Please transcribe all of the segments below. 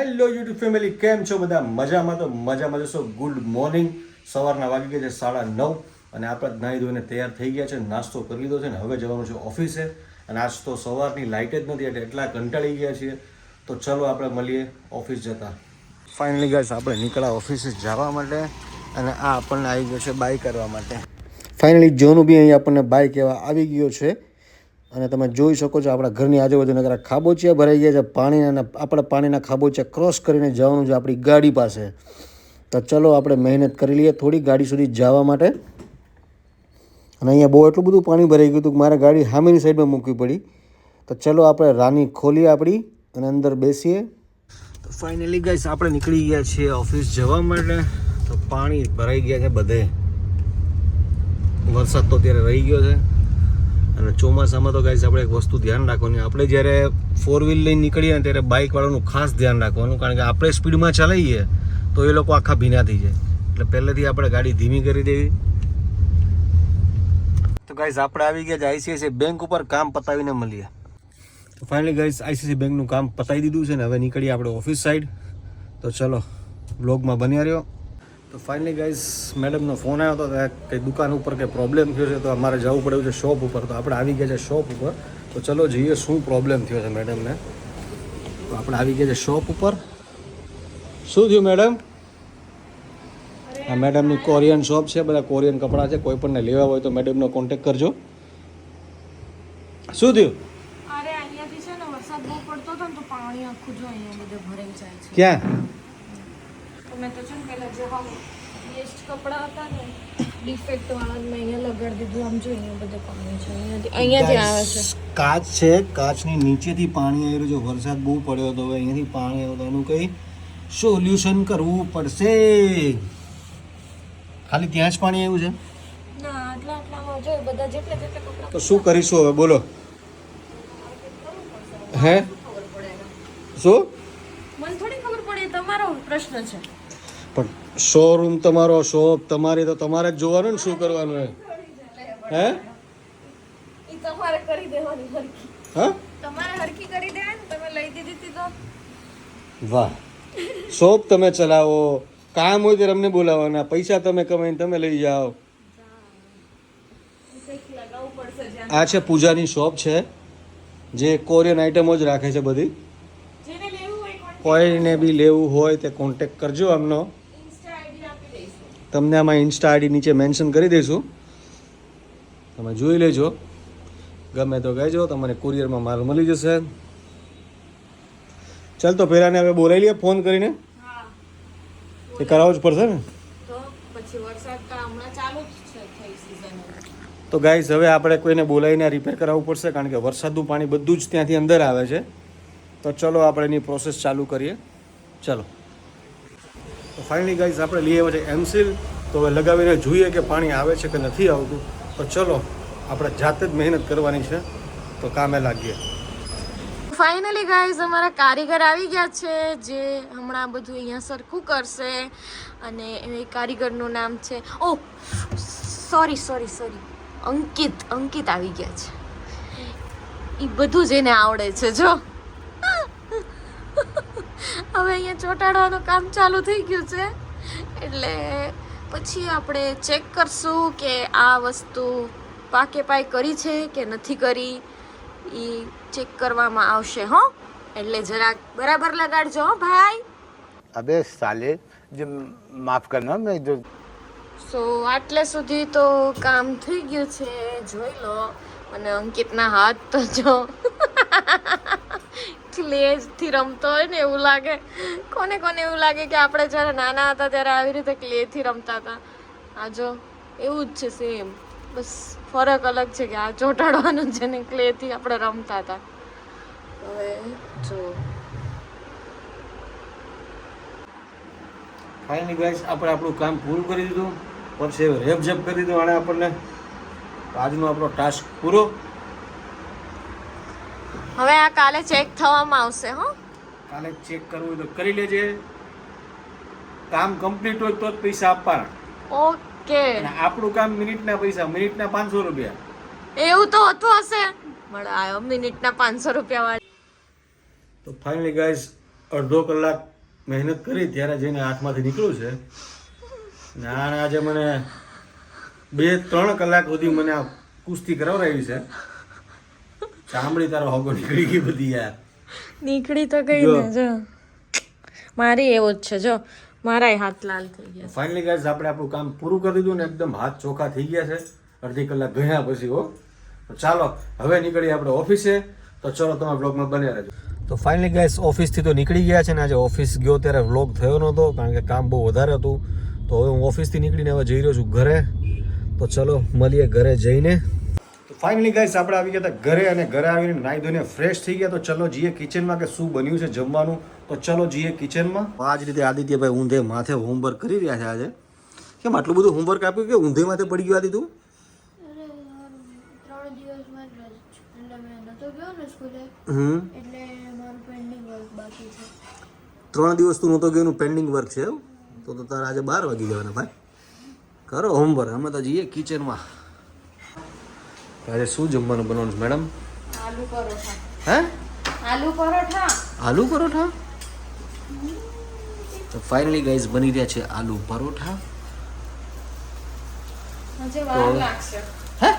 Hello YouTube family કેમ છો બધા? મજામાં તો મજામાં જશો. ગુડ મોર્નિંગ સવારના વાગી ગયા છે સાડા નવ અને આપણે નાહી ધોઈને તૈયાર થઈ ગયા છે. નાસ્તો કરી લીધો છે ને હવે જવાનું છે ઓફિસે. અને આજ તો સવારની લાઇટ જ નથી, એટલે એટલા કંટાળી ગયા છીએ. તો ચલો આપણે મળીએ ઓફિસ જતા. ફાઇનલી ગાઈસ આપણે નીકળ્યા ઓફિસે જવા માટે અને આ આપણને આવી ગયો છે બાય કરવા માટે. ફાઇનલી જોનું બી અહીં આપણને બાય કહેવા આવી ગયો છે. અને તમે જોઈ શકો છો આપણા ઘરની આજુબાજુ નગર ખાબોચિયા ભરાઈ ગયા છે. પાણીના આપણે પાણીના ખાબોચિયા ક્રોસ કરીને જવાનું છે આપણી ગાડી પાસે. તો ચલો આપણે મહેનત કરી લઈએ થોડી ગાડી સુધી જવા માટે. અને અહીંયા બહુ એટલું બધું પાણી ભરાઈ ગયું હતું કે મારે ગાડી સામેની સાઈડમાં મૂકવી પડી. તો ચલો આપણે રાની ખોલીએ આપણી અને અંદર બેસીએ. તો ફાઇનલી ગાઈસ આપણે નીકળી ગયા છીએ ઓફિસ જવા માટે. તો પાણી ભરાઈ ગયા છે બધે. વરસાદ તો અત્યારે રહી ગયો છે. અને ચોમાસામાં તો ગાઈસ આપણે એક વસ્તુ ધ્યાન રાખવાની, આપણે જ્યારે ફોર વ્હીલ લઈને નીકળીએ ને ત્યારે બાઇકવાળાનું ખાસ ધ્યાન રાખવાનું, કારણ કે આપણે સ્પીડમાં ચલાવીએ તો એ લોકો આખા ભીના થઈ જાય. એટલે પહેલેથી આપણે ગાડી ધીમી કરી દેવી. તો ગાઈસ આપણે આવી ગયા છે આઈસીઆઈસી બેંક ઉપર કામ પતાવીને મળીએ. તો ફાઇનલી ગાઈસ આઈસીઆઈસી બેંકનું કામ પતાવી દીધું છે ને, હવે નીકળીએ આપણે ઓફિસ સાઈડ તો ચલો બ્લોગમાં બન્યા રહ્યો. તો ફાઇનલી ગાઈઝ મેડમનો ફોન આવ્યો હતો કે કંઈ દુકાન ઉપર કંઈ પ્રોબ્લેમ થયો છે તો અમારે જવું પડ્યું છે શોપ ઉપર. તો આપણે આવી ગયા છે શોપ ઉપર. તો ચલો જઈએ શું પ્રોબ્લેમ થયો છે મેડમને તો આપણે આવી ગયા છે શોપ ઉપર. શું થયું મેડમ આ મેડમની કોરિયન શોપ છે બધા કોરિયન કપડાં છે કોઈ પણને લેવા હોય તો મેડમનો કોન્ટેક કરજો. શું થયું? ક્યાં? મેં તો છે ને પહેલાં જે હા વેસ્ટ કપડાં હતા ને ડિફેક્ટ વાળા મેં અહીંયા લગાડી દીધું આમ જો અહીંયા બધે પાણી છે. અહીંયાથી આવે છે. કાચ છે કાચની નીચેથી પાણી આવ્યું છે. વરસાદ બહુ પડ્યો હતો અહીંયાથી પાણી આવ્યું તો એનું કંઈ સોલ્યુશન કરવું પડશે. ખાલી ત્યાં જ પાણી આવ્યું છે? જો તો શું કરીશું હવે? બોલો. હે. શું? મને થોડી ખબર પડે તમારો પ્રશ્ન છે. પણ શોરૂમ તમારો શોપ તમારે તો તમારે જ જોવાનું ને શું કરવાનું હે? હે તમારે કરી દેવાની હરખી. હા? તમારે હરખી કરી દેવાની તમે લઈ દીધી હતી તો. વાહ. શોપ તમે ચલાવો કામ હોય ત્યારે અમને બોલાવવાના પૈસા તમે કમાઈને તમે લઈ જાઓ. આ છે પૂજાની શોપ છે જે કોરિયન આઇટમો જ રાખે છે બધી. કોઈને બી લેવું હોય તે કોન્ટેક કરજો આમનો ઇન્સ્ટા આઈડી આપી દઈશું તમને આમાં ઇન્સ્ટા આઈડી નીચે મેન્શન કરી દઈશું. તમે જોઈ લેજો. ગમે તો કહેજો તમને કુરિયરમાં માલ મળી જશે. ચાલ તો પેલાને હવે બોલાવી લઈએ ફોન કરીને. એ કરાવવું જ પડશે ને? તો ગાઈસ હવે આપણે કોઈને બોલાવીને રિપેર કરાવવું પડશે કારણ કે વરસાદનું પાણી બધું જ ત્યાંથી અંદર આવે છે. તો ચલો આપણે એની પ્રોસેસ ચાલુ કરીએ. ચલો. તો ફાઇનલી ગાઈઝ આપણે લઈ આવ્યા છે એમસીલ તો હવે લગાવીને જોઈએ કે પાણી આવે છે કે નથી આવતું. તો ચલો, આપણે જાતે જ મહેનત કરવાની છે. તો કામે લાગીએ. ફાઇનલી ગાઈઝ અમારા કારીગર આવી ગયા છે, જે હમણાં બધું અહીંયા સરખું કરશે. અને એ કારીગરનું નામ છે ઓ sorry sorry sorry Ankit Ankit આવી ગયા છે. એ બધું જ એને આવડે છે, જો. હવે અહીંયા ચોંટાડવાનું કામ ચાલુ થઈ ગયું છે. એટલે પછી આપણે ચેક કરશું કે આ વસ્તુ પાકે પાય કરી છે કે નથી કરી. એ ચેક કરવામાં આવશે હો. એટલે જરાક બરાબર લગાડજો હો ભાઈ. અબે સાલે જે માફ કરના મેં જો સો આટલે સુધી તો કામ થઈ ગયું છે જોઈ લો. અને અંકિતના હાથ તો જો. ક્લેથી રમતો હોય ને એવું લાગે. કોને કોને એવું લાગે કે આપણે જ્યારે નાના હતા ત્યારે આવી રીતે ક્લેથી રમતા હતા. આ જો, એવું જ છે સેમ બસ ફરક અલગ છે કે આ ચોંટાડવાનું છે ને ક્લેથી આપણે રમતા હતા. હવે જો. ફાઇનલી ગાઈસ આપણે આપણું કામ પૂરું કરી દીધું. પછી રેપ કરી દીધું આણે આપણને. આજનો આપણો ટાસ્ક પૂરો. હવે આ કાલે ચેક થવામાં આવશે હો. કાલે ચેક કરવું તો કરી લેજે. કામ કમ્પ્લીટ હોય તો જ પૈસા આપવાના. ઓકે. આપણું કામ મિનિટના પૈસા મિનિટના પાંચસો રૂપિયા. એવું તો હતું હશે. મળે આવ્યો મિનિટના પાંચસો રૂપિયા વાળી. તો ફાઇનલી ગાઈઝ અડધો કલાક મહેનત કરી ત્યારે જઈને હાથમાંથી નીકળ્યું છે. ના આજે મને બે ત્રણ કલાક સુધી મને આ કુસ્તી કરાવડાવી છે. ચામડી તારો હોગો નીકળી ગઈ બધી યાર. નીકળી તો ગઈ. ને જો. મારી એવો જ છે જો. મારાય હાથ લાલ થઈ ગયા ફાઇનલી ગાઈઝ આપણે આપણું કામ પૂરું કરી દીધું ને એકદમ હાથ ચોખ્ખા થઈ ગયા છે. અડધી કલાક ગયા પછી હો. તો ચાલો હવે નીકળીએ આપણે ઓફિસે. તો ચલો તમે બ્લોગમાં બને રહેજો. તો ફાઇનલી ગાઈઝ ઓફિસથી તો નીકળી ગયા છે ને આજે ઓફિસ ગયો ત્યારે વ્લોગ થયો નહોતો કારણ કે કામ બહુ વધારે હતું. તો હવે હું ઓફિસથી નીકળીને હવે જઈ રહ્યો છું ઘરે. તો ચલો મળીએ ઘરે જઈને. ફાઇનલી ગાઈસ આપણે આવી ગયા હતા ઘરે અને ઘરે આવીને નાઈ ધોઈને ફ્રેશ થઈ ગયા. તો ચલો જઈએ કિચનમાં કે શું બન્યું છે જમવાનું? તો ચલો જઈએ કિચનમાં આ જ રીતે આદિત્યભાઈ ઊંધે માથે હોમવર્ક કરી રહ્યા છે આજે. કેમ આટલું બધું હોમવર્ક આપ્યું કે ઊંધે માથે પડી ગયું આદિ તું? ત્રણ દિવસમાં જ રજ એટલે મેં નતો ગયો ને સ્કૂલે. હમ. એટલે મારું પેન્ડિંગ વર્ક બાકી છે. ત્રણ દિવસ તું નહોતો ગયો એનું પેન્ડિંગ વર્ક છે એવું? તો તો તારે આજે બાર વાગી જવાના ભાઈ. કરો હોમવર્ક અમે તો જઈએ કિચનમાં આજે શું જમવાનું બનાવવાનું છે મેડમ? આલુ પરોઠા. હે? આલુ પરોઠા? આલુ પરોઠા? તો ફાઇનલી ગાઈઝ બની રહ્યા છે આલુ પરોઠા. હજી વાર લાગશે. હે?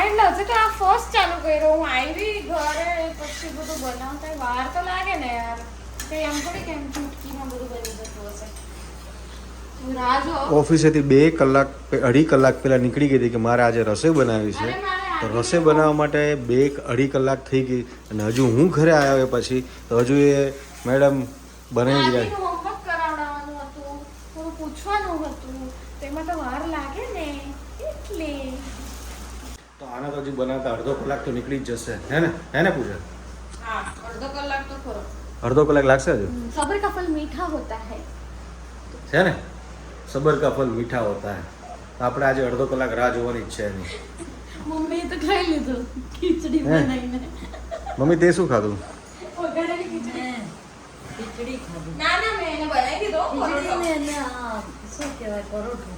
એટલે લાગશે તો આ ફર્સ્ટ ચાલુ કર્યો. હું આવી ઘરે પછી બધું બનાવતા વાર તો લાગે ને યાર. કે એમ થોડી કેમ ચૂટકીમાં બધું બની ઓફિસેથી બે કલાક અઢી કલાક પહેલાં નીકળી ગઈ હતી કે મારે આજે રસોઈ બનાવી છે. તો રસોઈ બનાવવા માટે બે અઢી કલાક થઈ ગઈ અને હજુ હું ઘરે આવ્યો પછી તો હજુ એ મેડમ બનાવી તેમાં તો આને તો હજી બનાવતા અડધો કલાક તો નીકળી જ જશે. હે ને? હે ને પૂછે અડધો કલાક તો ખરો. અડધો કલાક લાગશે હજુ? સબર કા મીઠા હોતા હે. છે ને? સબર કા ફલ મીઠા હોતા હે. આપણે આજે અડધો કલાક રાહ જોવાની ઈચ્છા છે એની. મમ્મીએ તો ખાઈ લીધું. ખીચડી બનાવીને. મમ્મી તે શું ખાધું? વઘારેલી ખીચડી. ના ના મેં એને બનાવી દીધો પરોઠો.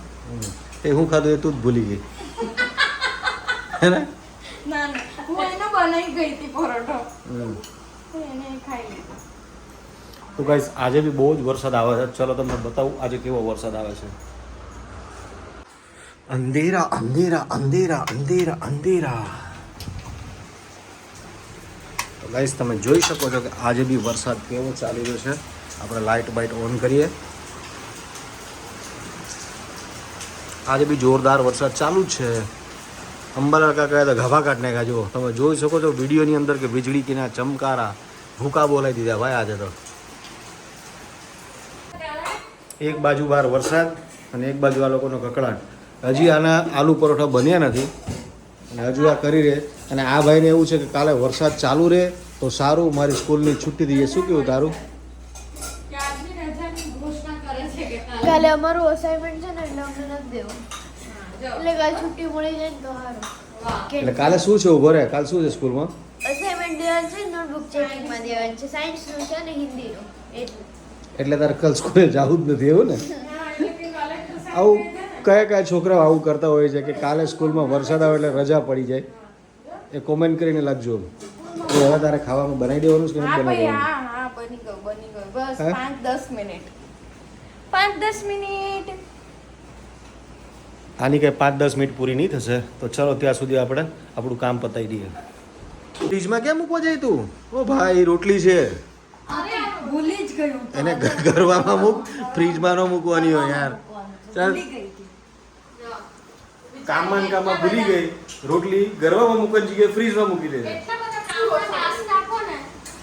એ હું ખાધું એ તું જ ભૂલી ગઈ. હે ને? ના ના. હું એને બનાવી ગઈ હતી પરોઠો. હમ. એને ખાઈ લીધો. તો ગાઈસ આજે બી બહુ જ વરસાદ આવે છે. ચલો તમને બતાવું આજે કેવો વરસાદ આવે છે. અંધેરા અંધેરા અંધેરા અંધેરા અંધેરા. તો ગાઈસ તમે જોઈ શકો છો કે આજે બી વરસાદ કેવો ચાલી રહ્યો છે. આપણે લાઇટ બાઇટ ઓન કરીએ. આજે બી જોરદાર વરસાદ ચાલુ જ છે. અંબાલાલ કાકાએ તો ઘભા કાઢ નાખ્યા જુઓ તમે જોઈ શકો છો વિડીયોની અંદર કે વીજળી કિના ચમકારા ભૂકા બોલાવી દીધા ભાઈ આજે તો. એક બાજુ બહાર વરસાદ અને એક બાજુ આ લોકોનો કકડાટ હજી આના આલુ પરોઠા બન્યા નથી અને હજુ આ કરી રહે. અને આ ભાઈને એવું છે કે કાલે વરસાદ ચાલુ રહે તો સારું મારી સ્કૂલની છુટ્ટી દઈએ. શું કેવું તારું? કે આજની રજાની ઘોષણા કરે છે કે કાલે. અમારું અસાઇનમેન્ટ છે ને એટલે અમને નથી દેવું. એટલે કાલે છુટ્ટી મળી જાય ને તો સારું. એટલે કાલે શું છે ઊભો રહે કાલે શું છે સ્કૂલમાં? અસાઇનમેન્ટ દેવાનું છે નોટબુક ચેકિંગમાં દેવાનું છે. સાયન્સનું છે અને હિન્દીનું. એટલું. એટલે તારે કલ સ્કૂલે જવું જ નથી એવું ને? આવું કયા કયા છોકરાઓ આવું કરતા હોય છે કે કાલે સ્કૂલમાં વરસાદ આવે એટલે રજા પડી જાય? એ કોમેન્ટ કરીને લખજો તો હવે તારે ખાવામાં બનાવી દેવાનું છે કે હા બનાવી હા હા બની ગયું બની ગયું. બસ હે? પાંચ દસ મિનિટ. પાંચ દસ મિનિટ. આની કંઈ પાંચ દસ મિનિટ પૂરી નહીં થશે? તો ચલો ત્યાં સુધી આપણે આપણું કામ પતાવી દઈએ. ફ્રીજમાં કેમ મૂકવા જાય તું? ઓ ભાઈ રોટલી છે. એને ગરવામાં મૂક ફ્રીજમાં ન મૂકવાની હોય યાર. ચાલ કામમાં કામમાં ભૂલી ગઈ. રોટલી ગરવામાં મૂકવાની જગ્યાએ ફ્રીજમાં મૂકી દે. એટલા બધા કામમાં task નાખો ને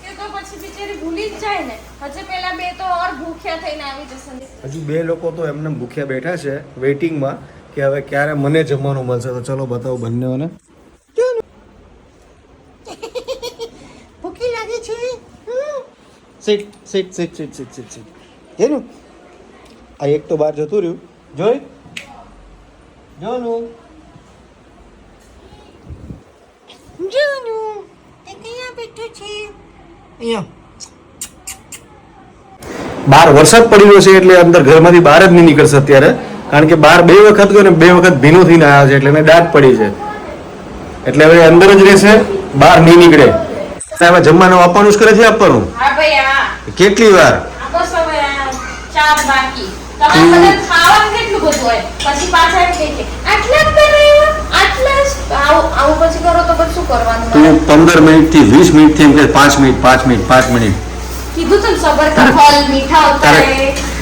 કે તો પછી બિચારી ભૂલી જ જાય ને. હજુ બે તો ઓર ભૂખ્યા થઈને આવી જશે. હજુ બે લોકો તો એમને ભૂખ્યા બેઠા છે વેઇટિંગમાં કે હવે ક્યારે મને જમવાનું મળશે. તો ચલો બતાવો બંનેઓને. ભૂખી લાગે છે. Seat seat seat seat seat seat seat એનું આ એક તો બહાર જતું રહ્યું. જોઈ. જોનું. જોનું. એ કયા બેઠો છે? અહીંયા. બહાર વરસાદ પડી રહ્યો છે એટલે અંદર ઘરમાંથી બહાર જ નહીં નીકળશે અત્યારે. કારણ કે બહાર બે વખત ગયો ને બે વખત ભીનો થઈને આવ્યા છે એટલે એને દાંત પડી છે. એટલે હવે અંદર જ રહેશે બહાર નહીં નીકળે. હવે જમવાનું આપવાનું જ કરે છે આપવાનું? હા ભાઈ હા. કેટલી વાર? બસ હવે ચાર બાકી. તમારે બધા ખાવાનું કેટલું બધું હોય? પછી પાછા એમ કહે કે આટલા જ બનાવ્યા? આટલા જ? આવું આવું પછી કરો તો પછી શું કરવાનું તું મારે? પંદર મિનિટથી વીસ મિનિટથી એમ કે પાંચ મિનિટ પાંચ મિનિટ પાંચ મિનિટ. કીધું તું સબર કા ફલ મીઠા હોતા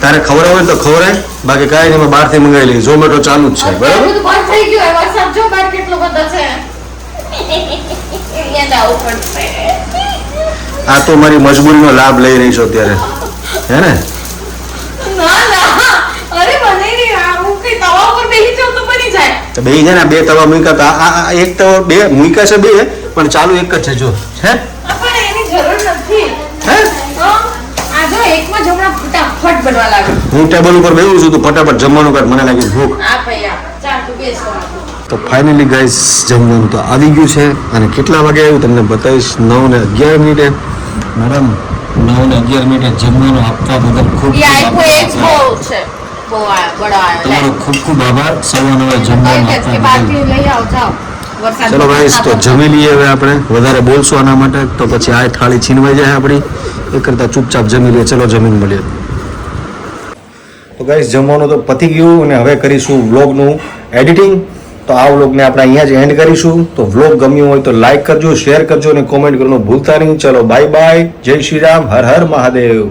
તારે ખબર હોય તો ખબર બાકી કાઈ નહીં અમે બહારથી મંગાવી લઈ ઝોમેટો ચાલુ જ છે બરાબર? બધું બંધ થઈ ગયું હોય. વરસાદ જો બહાર કેટલો બધો છે. અહીંયા જવું પડશે. આ તો મારી મજબૂરીનો લાભ લઈ રહી છો અત્યારે. હે ને? બેસી તો બે છે ને બે તવા મૂક્યા હતા આ એક તવા બે મૂક્યા છે બે પણ ચાલુ એક જ છે જો. હે? પણ એની જરૂર નથી. હે? હં? આ જો એકમાં જ ફટાફટ બનવા લાગે હું ટેબલ ઉપર બેહું છું તો ફટાફટ જમવાનું કર. મને લાગી ભૂખ. આ ભૈયા ચાલ તું બેસ તો ફાઇનલી ગાઈસ જમવાનું તો આવી ગયું છે અને કેટલા વાગે આવ્યું તમને બતાવીશ. નવ ને અગિયાર મિનિટે. મેડમ નવ ને અગિયાર મિનિટે જમવાનું આપવા બદલ ખૂબ તમારો ખૂબ ખૂબ આભાર. સવા નવે જમવાનું આપવા ચલો ગાઈસ તો જમી લઈએ હવે આપણે. વધારે બોલશું આના માટે તો પછી આ થાળી છીનવાઈ જાય આપણી. એ કરતાં ચૂપચાપ જમી લઈએ. ચલો જમીન મળીએ. તો ગાઈસ જમવાનું તો પતી ગયું અને હવે કરીશું વ્લોગનું એડિટિંગ તો આ વ્લોગને આપણે અહીંયા જ એન્ડ કરીશું. તો વ્લોગ ગમ્યું હોય તો લાઈક કરજો શેર કરજો અને કોમેન્ટ કરવાનું ભૂલતા નહીં. ચલો બાય બાય જય શ્રી રામ. હર હર મહાદેવ.